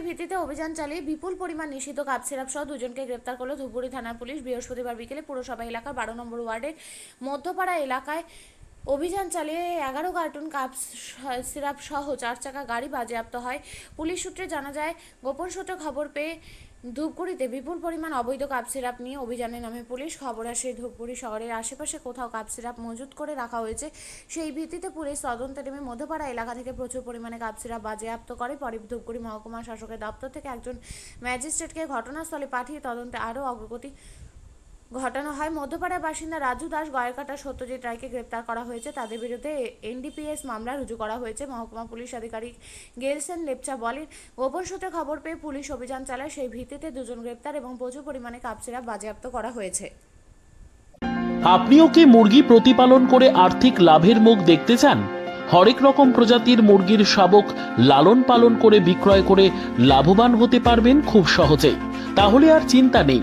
অভিযান চালিয়ে বিপুল পরিমাণ নিষিদ্ধ কাপ সিরাপ সহ দুজনকে গ্রেপ্তার করল ধুপগুড়ি থানার পুলিশ বৃহস্পতিবার বিকেলে পুরসভা এলাকার বারো নম্বর ওয়ার্ডের মধ্যপাড়া এলাকায় অভিযান চালিয়ে এগারো কার্টুন কাপ সিরাপ সহ চার চাকা গাড়ি বাজেয়াপ্ত হয়। পুলিশ সূত্রে জানা যায়, গোপন সূত্রে খবর পেয়ে ধূপগুড়িতে বিপুল পরিমাণ অবৈধ কাপ সিরাপ নিয়ে অভিযানে নামে পুলিশ। খবর আসে, ধূপগুড়ি শহরের আশেপাশে কোথাও কাপ সিরাপ মজুত করে রাখা হয়েছে। সেই ভিত্তিতে পুলিশ তদন্তে নেমে মধ্যপাড়া এলাকা থেকে প্রচুর পরিমাণে কাপ সিরাপ বাজেয়াপ্ত করে। পরে ধূপগুড়ি মহকুমা শাসকের দপ্তর থেকে একজন ম্যাজিস্ট্রেটকে ঘটনাস্থলে পাঠিয়ে তদন্তে আরও অগ্রগতি ঘটানো হয়। মধ্যপাড়ার বাসিন্দা রাজু দাস গয়েরকাটা সত্যজিৎ রায়কে গ্রেপ্তার করা হয়েছে। তাদের বিরুদ্ধে এনডিপিএস মামলা রুজু করা হয়েছে। মহকুমা পুলিশ আধিকারিক গেলসেন লেপচা বলেন, গোপন সূত্রে খবর পেয়ে পুলিশ অভিযান চালায়। সেই ভিত্তিতে দুজন গ্রেপ্তার এবং প্রচুর পরিমাণে কাপসিরাপ বাজেয়াপ্ত করা হয়েছে। আপনিও কি মুরগি প্রতিপালন করে আর্থিক লাভের মুখ দেখতে চান? হরেক রকম প্রজাতির মুরগির শাবক লালন পালন করে বিক্রয় করে লাভবান হতে পারবেন খুব সহজেই। তাহলে আর চিন্তা নেই।